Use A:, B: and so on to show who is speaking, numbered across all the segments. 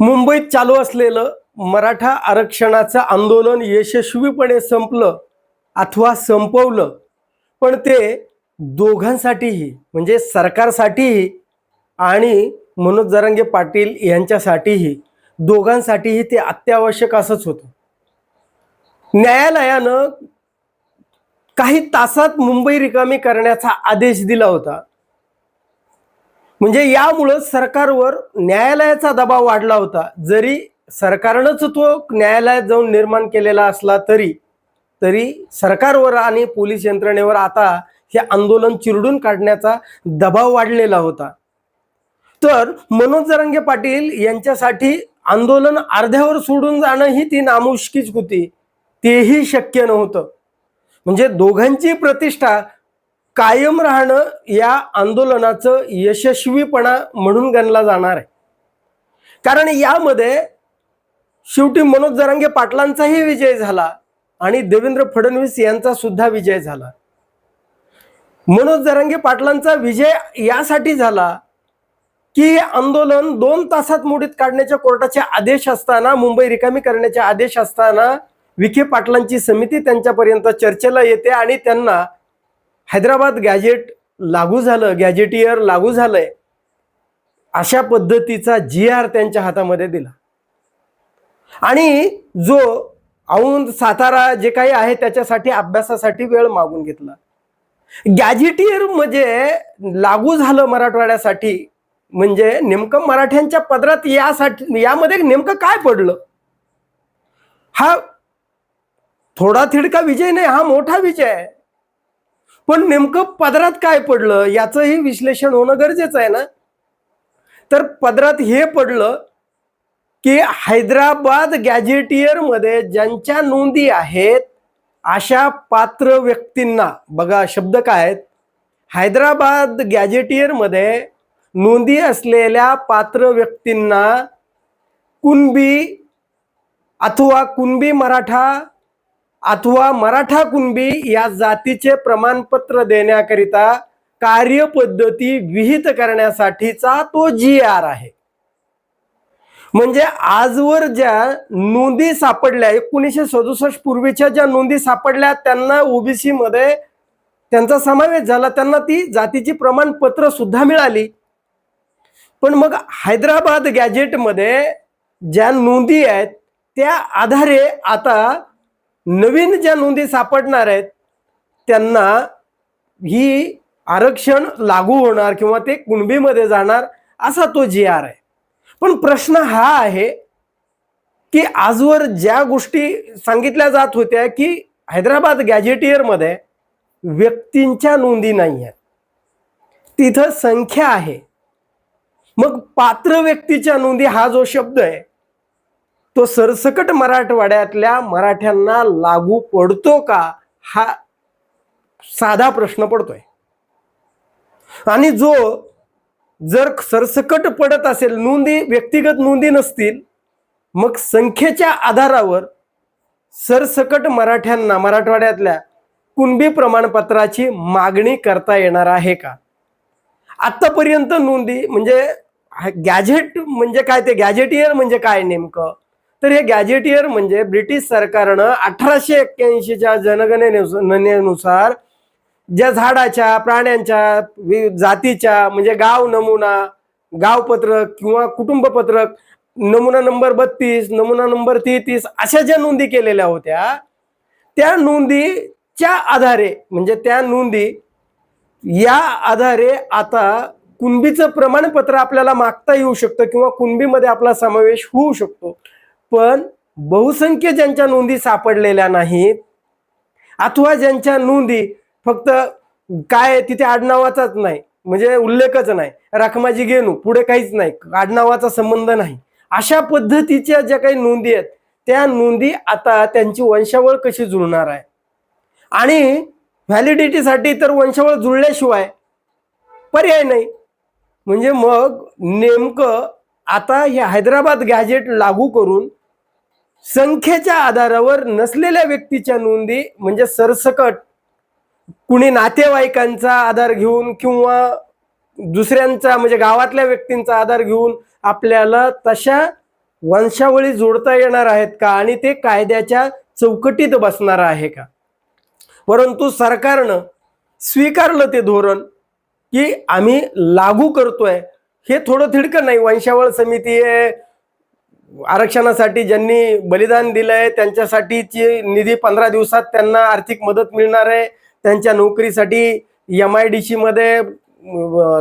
A: मुंबईत चालू असलेलं मराठा आरक्षणाचं आंदोलन यशस्वीपणे संपलं अथवा संपवलं पण ते दोघांसाठीही म्हणजे सरकारसाठीही आणि मनोज जरांगे पाटील यांच्यासाठीही दोघांसाठीही ते अत्यावश्यक असंच होतं. न्यायालयानं काही तासात मुंबई रिकामी करण्याचा आदेश दिला होता. म्हणजे यामुळं सरकारवर न्यायालयाचा दबाव वाढला होता. जरी सरकारनंच तो न्यायालयात जाऊन निर्माण केलेला असला तरी तरी सरकारवर आणि पोलीस यंत्रणेवर आता हे आंदोलन चिरडून काढण्याचा दबाव वाढलेला होता. तर मनोज जरांगे पाटील यांच्यासाठी आंदोलन अर्ध्यावर सोडून जाणं ही ती नामुष्कीच होती. तेही शक्य नव्हतं. म्हणजे दोघांची प्रतिष्ठा कायम राहणं या आंदोलनाचं यशस्वीपणा म्हणून गणला जाणार आहे. कारण यामध्ये शेवटी मनोज जरांगे पाटलांचाही विजय झाला आणि देवेंद्र फडणवीस यांचा सुद्धा विजय झाला. मनोज जरांगे पाटलांचा विजय यासाठी झाला की हे आंदोलन दोन तासात मुडीत काढण्याच्या कोर्टाचे आदेश असताना मुंबई रिकामी करण्याचे आदेश असताना विखे पाटलांची समिती त्यांच्यापर्यंत चर्चेला येते आणि त्यांना हैदराबाद गॅजेट लागू झालं गॅजेटियर लागू झालंय अशा पद्धतीचा जी आर त्यांच्या हातामध्ये दिला. आणि जो औंध सातारा जे काही आहे त्याच्यासाठी अभ्यासासाठी वेळ मागून घेतला. गॅजेटियर म्हणजे लागू झालं मराठवाड्यासाठी म्हणजे नेमकं मराठ्यांच्या पदरात यासाठी यामध्ये नेमकं काय पडलं? हा थोडा थिडका विजय नाही हा मोठा विजय आहे. पण नेमकं पदरात काय पडलं याचंही विश्लेषण होणं गरजेचं आहे ना? तर पदरात हे पडलं की हैदराबाद गॅजेटियरमध्ये ज्यांच्या नोंदी आहेत अशा पात्र व्यक्तींना बघा शब्द काय आहेत? हैदराबाद गॅजेटियरमध्ये नोंदी असलेल्या पात्र व्यक्तींना कुणबी अथवा कुणबी मराठा अथवा मराठा कुणबी या जातीचे प्रमाणपत्र देण्याकरिता कार्यपद्धती विहित करण्यासाठीचा तो जी आर आहे. म्हणजे आजवर ज्या नोंदी सापडल्या एकोणीसशे सदुसष्ट पूर्वीच्या ज्या नोंदी सापडल्या त्यांना ओबीसी मध्ये त्यांचा समावेश झाला त्यांना ती जातीची प्रमाणपत्र सुद्धा मिळाली. पण मग हैदराबाद गॅजेटमध्ये ज्या नोंदी आहेत त्या आधारे आता नवीन ज्या नोंदी सापडणार आहेत त्यांना ही आरक्षण लागू होणार किंवा ते कुणबीमध्ये जाणार असा तो जी आर आहे. पण प्रश्न हा आहे की आजवर ज्या गोष्टी सांगितल्या जात होत्या की हैदराबाद गॅजेटियरमध्ये व्यक्तींच्या नोंदी नाही आहेत. तिथं संख्या आहे. मग पात्र व्यक्तीच्या नोंदी हा जो शब्द आहे तो सरसकट मराठवाड्यातल्या मराठ्यांना लागू पडतो का हा साधा प्रश्न पडतोय. आणि जो जर सरसकट पडत असेल नोंदी व्यक्तिगत नोंदी नसतील मग संख्येच्या आधारावर सरसकट मराठ्यांना मराठवाड्यातल्या कुणबी प्रमाणपत्राची मागणी करता येणार आहे का? आत्तापर्यंत नोंदी म्हणजे गॅझेट म्हणजे काय ते गॅजेटियर म्हणजे काय नेमकं? तर हे गॅजेटियर म्हणजे ब्रिटिश सरकारनं अठराशे एक्क्याऐंशीच्या जनगणनेनुसार ज्या झाडाच्या प्राण्यांच्या जातीच्या म्हणजे गाव नमुना गावपत्रक किंवा कुटुंबपत्रक नमुना नंबर बत्तीस नमुना नंबर तेहतीस अशा ज्या नोंदी केलेल्या होत्या त्या नोंदीच्या आधारे म्हणजे त्या नोंदी या आधारे आता कुणबीचं प्रमाणपत्र आपल्याला मागता येऊ शकतं किंवा कुणबीमध्ये आपला समावेश होऊ शकतो. पण बहुसंख्य ज्यांच्या नोंदी सापडलेल्या नाहीत अथवा ज्यांच्या नोंदी फक्त काय तिथे आडनावाचाच नाही म्हणजे उल्लेखच नाही. रखमाजी गेनू पुढे काहीच नाही आडनावाचा संबंध नाही. अशा पद्धतीच्या ज्या काही नोंदी आहेत त्या नोंदी आता त्यांची वंशावळ कशी जुळणार आहे? आणि व्हॅलिडिटीसाठी तर वंशावळ जुळल्याशिवाय पर्याय नाही. म्हणजे मग नेमकं आता हे हैदराबाद गॅजेट लागू करून संख्येच्या आधारावर नसलेल्या व्यक्तीच्या नोंदी म्हणजे सरसकट कुणी नातेवाईकांचा आधार घेऊन किंवा दुसऱ्यांचा म्हणजे गावातल्या व्यक्तींचा आधार घेऊन आपल्याला तशा वंशावळी जोडता येणार आहेत का? आणि ते कायद्याच्या चौकटीत बसणार आहे का? परंतु सरकारनं स्वीकारलं ते धोरण की आम्ही लागू करतोय. हे थोडं थिडकं नाही. वंशावळ समिती आहे आरक्षणासाठी ज्यांनी बलिदान दिलंय त्यांच्यासाठीची निधी पंधरा दिवसात त्यांना आर्थिक मदत मिळणार आहे. त्यांच्या नोकरीसाठी एम आय डी सी मध्ये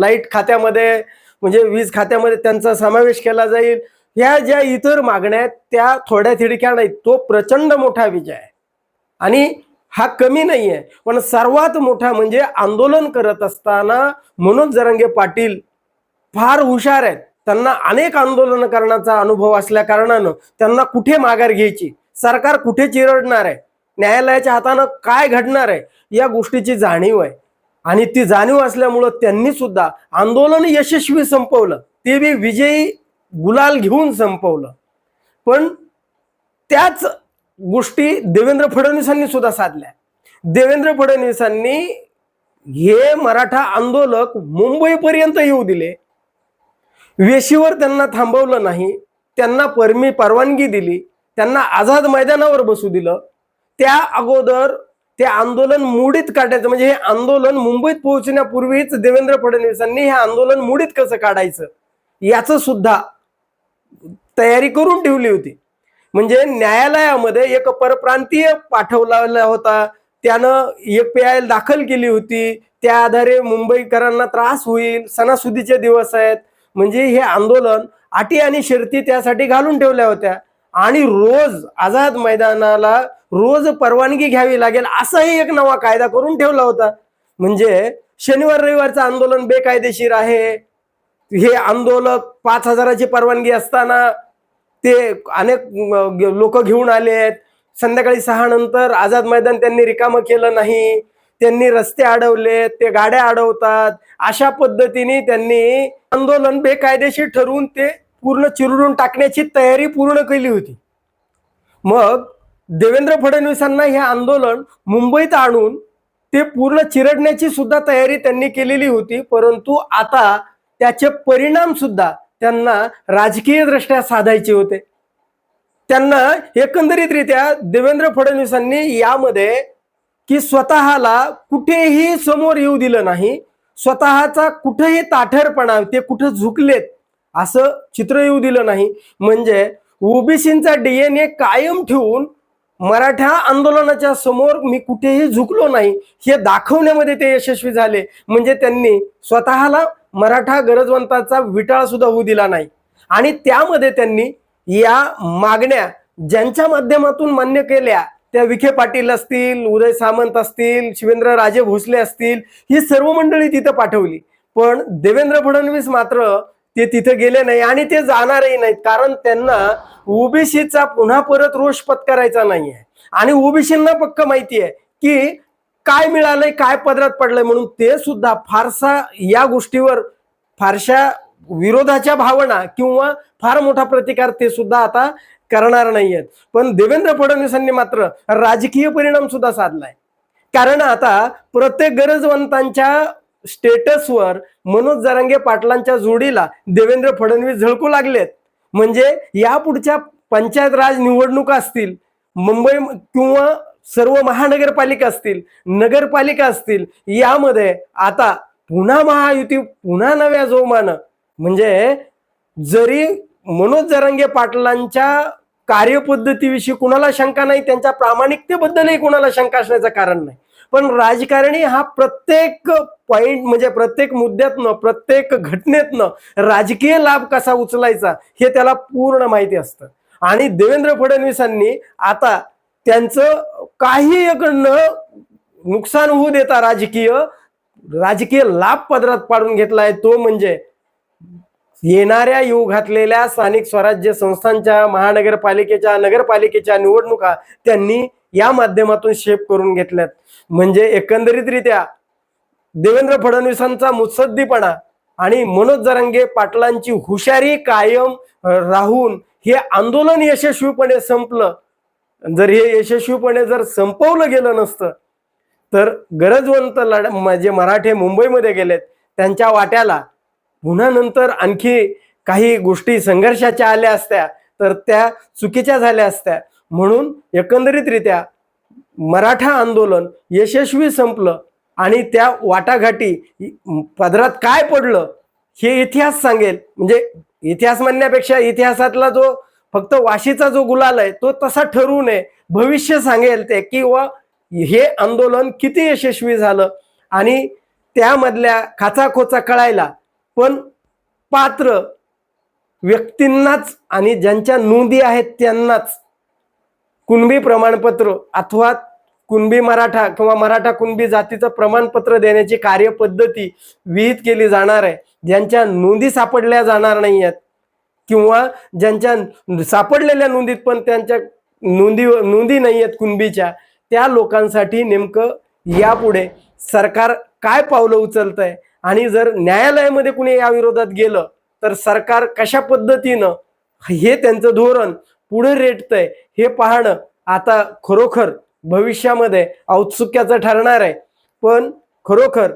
A: लाइट खात्यामध्ये म्हणजे वीज खात्यामध्ये त्यांचा समावेश केला जाईल. ह्या ज्या इतर मागण्या आहेत त्या थोड्या थिडक्या नाहीत. तो प्रचंड मोठा विजय आहे. आणि हा कमी नाही आहे पण सर्वात मोठा म्हणजे आंदोलन करत असताना मनोज जरंगे पाटील फार हुशार आहेत. त्यांना अनेक आंदोलन करण्याचा अनुभव असल्या कारणानं त्यांना कुठे माघार घ्यायची? सरकार कुठे चिरडणार आहे? न्यायालयाच्या हातानं काय घडणार आहे? या गोष्टीची जाणीव आहे. आणि ती जाणीव असल्यामुळं त्यांनी सुद्धा आंदोलन यशस्वी संपवलं. ते बी विजयी गुलाल घेऊन संपवलं. पण त्याच गोष्टी देवेंद्र फडणवीसांनी सुद्धा साधल्या. देवेंद्र फडणवीसांनी हे मराठा आंदोलक मुंबईपर्यंत येऊ दिले. वेशीवर त्यांना थांबवलं नाही त्यांना परमी परवानगी दिली त्यांना आझाद मैदानावर बसू दिलं. त्या अगोदर ते आंदोलन मुडीत काढायचं म्हणजे हे आंदोलन मुंबईत पोहोचण्यापूर्वीच देवेंद्र फडणवीसांनी हे आंदोलन मुडीत कसं काढायचं याचं सुद्धा तयारी करून ठेवली होती. म्हणजे न्यायालयामध्ये एक परप्रांतीय पाठवला होता त्यानं एक पी आय दाखल केली होती त्या आधारे मुंबईकरांना त्रास होईल सणासुदीचे दिवस आहेत म्हणजे हे आंदोलन अटी आणि शर्ती त्यासाठी घालून ठेवल्या होत्या. आणि रोज आझाद मैदानाला रोज परवानगी घ्यावी लागेल असाही एक नवा कायदा करून ठेवला होता. म्हणजे शनिवार रविवारचं आंदोलन बेकायदेशीर आहे. हे आंदोलक पाच हजाराची परवानगी असताना ते अनेक लोक घेऊन आले आहेत संध्याकाळी सहा नंतर आझाद मैदान त्यांनी रिकामं केलं नाही. त्यांनी रस्ते अडवले ते गाड्या अडवतात. अशा पद्धतीने त्यांनी आंदोलन बेकायदेशीर ठरवून ते पूर्ण चिरडून टाकण्याची तयारी पूर्ण केली होती. मग देवेंद्र फडणवीसांना हे आंदोलन मुंबईत आणून ते पूर्ण चिरडण्याची सुद्धा तयारी त्यांनी केलेली होती. परंतु आता त्याचे परिणाम सुद्धा त्यांना राजकीय दृष्ट्या साधायचे होते. त्यांना एकंदरीतरित्या देवेंद्र फडणवीसांनी यामध्ये की स्वतःला कुठेही समोर येऊ दिलं नाही स्वतःचा कुठेही ताठरपणा ते कुठं झुकलेत असं चित्र येऊ दिलं नाही. म्हणजे ओबीसींचा डीएनए कायम ठेवून मराठा आंदोलनाच्या समोर मी कुठेही झुकलो नाही हे दाखवण्यामध्ये ते यशस्वी झाले. म्हणजे त्यांनी स्वतःला मराठा गरजवंताचा विटाळ सुद्धा होऊ दिला नाही. आणि त्यामध्ये त्यांनी या मागण्या ज्यांच्या माध्यमातून मान्य केल्या त्या विखे पाटील असतील उदय सामंत असतील शिवेंद्र राजे भोसले असतील ही सर्व मंडळी तिथं पाठवली. पण देवेंद्र फडणवीस मात्र ते तिथे गेले नाही आणि ते जाणारही नाहीत. कारण त्यांना ओबीसीचा पुन्हा परत रोष पत्करायचा नाहीये. आणि ओबीसींना पक्क माहिती आहे की काय मिळालंय काय पदरात पडलंय म्हणून ते सुद्धा फारसा या गोष्टीवर फारशा विरोधाच्या भावना किंवा फार मोठा प्रतिकार ते सुद्धा आता करणार नाहीयेत. पण देवेंद्र फडणवीसांनी मात्र राजकीय परिणाम सुद्धा साधलाय. कारण आता प्रत्येक गरजवंतांच्या स्टेटसवर मनोज जरांगे पाटलांच्या जोडीला देवेंद्र फडणवीस झळकू लागलेत. म्हणजे या पुढच्या पंचायत राज निवडणुका असतील मुंबई किंवा सर्व महानगरपालिका असतील नगरपालिका असतील यामध्ये आता पुन्हा महायुती पुन्हा नव्या जोमानं म्हणजे जरी मनोज जरांगे पाटलांच्या कार्यपद्धतीविषयी कुणाला शंका नाही त्यांच्या प्रामाणिकतेबद्दलही कुणाला शंका असण्याचं कारण नाही. पण राजकारणी हा प्रत्येक पॉइंट म्हणजे प्रत्येक मुद्द्यातनं प्रत्येक घटनेतनं राजकीय लाभ कसा उचलायचा हे त्याला पूर्ण माहिती असतं. आणि देवेंद्र फडणवीसांनी आता त्यांचं काही एक न नुकसान होऊ देता राजकीय राजकीय लाभ पदरात पाडून घेतलाय तो म्हणजे येणाऱ्या येऊ घातलेल्या स्थानिक स्वराज्य संस्थांच्या महानगरपालिकेच्या नगरपालिकेच्या निवडणुका त्यांनी या माध्यमातून शेप करून घेतल्यात. म्हणजे एकंदरीतरित्या देवेंद्र फडणवीसांचा मुत्सद्दीपणा आणि मनोज जरंगे पाटलांची हुशारी कायम राहून हे आंदोलन यशस्वीपणे संपलं. जर हे यशस्वीपणे जर संपवलं गेलं नसतं तर गरजवंत लढ म्हणजे मराठे मुंबईमध्ये गेलेत त्यांच्या वाट्याला पुन्हा नंतर आणखी काही गोष्टी संघर्षाच्या आल्या असत्या तर त्या चुकीच्या झाल्या असत्या. म्हणून एकंदरीतरित्या मराठा आंदोलन यशस्वी संपलं आणि त्या वाटाघाटी पदरात काय पडलं हे इतिहास सांगेल. म्हणजे इतिहास म्हणण्यापेक्षा इतिहासातला जो फक्त वाशीचा जो गुलाल आहे तो तसा ठरवू नये. भविष्य सांगेल ते की व हे आंदोलन किती यशस्वी झालं आणि त्यामधल्या खाचाखोचा कळायला पण पात्र व्यक्तींनाच आणि ज्यांच्या नोंदी आहेत त्यांनाच कुणबी प्रमाणपत्र अथवा कुणबी मराठा किंवा मराठा कुणबी जातीचं प्रमाणपत्र देण्याची कार्यपद्धती विहित केली जाणार आहे. ज्यांच्या नोंदी सापडल्या जाणार नाही आहेत किंवा ज्यांच्या सापडलेल्या नोंदीत पण त्यांच्या नोंदी नोंदी नाही आहेत कुणबीच्या त्या लोकांसाठी नेमकं यापुढे सरकार काय पावलं उचलतंय? आणि जर न्यायालयामध्ये कुणी या विरोधात गेलं तर सरकार कशा पद्धतीनं हे त्यांचं धोरण पुढे रेटतंय हे पाहणं आता खरोखर भविष्यामध्ये औत्सुक्याचं ठरणार आहे. पण खरोखर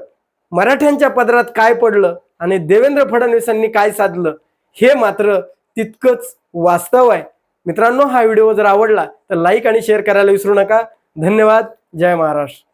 A: मराठ्यांच्या पदरात काय पडलं आणि देवेंद्र फडणवीसांनी काय साधलं हे मात्र तितकंच वास्तव आहे. मित्रांनो हा व्हिडिओ जर आवडला तर लाईक आणि शेअर करायला विसरू नका. धन्यवाद. जय महाराष्ट्र.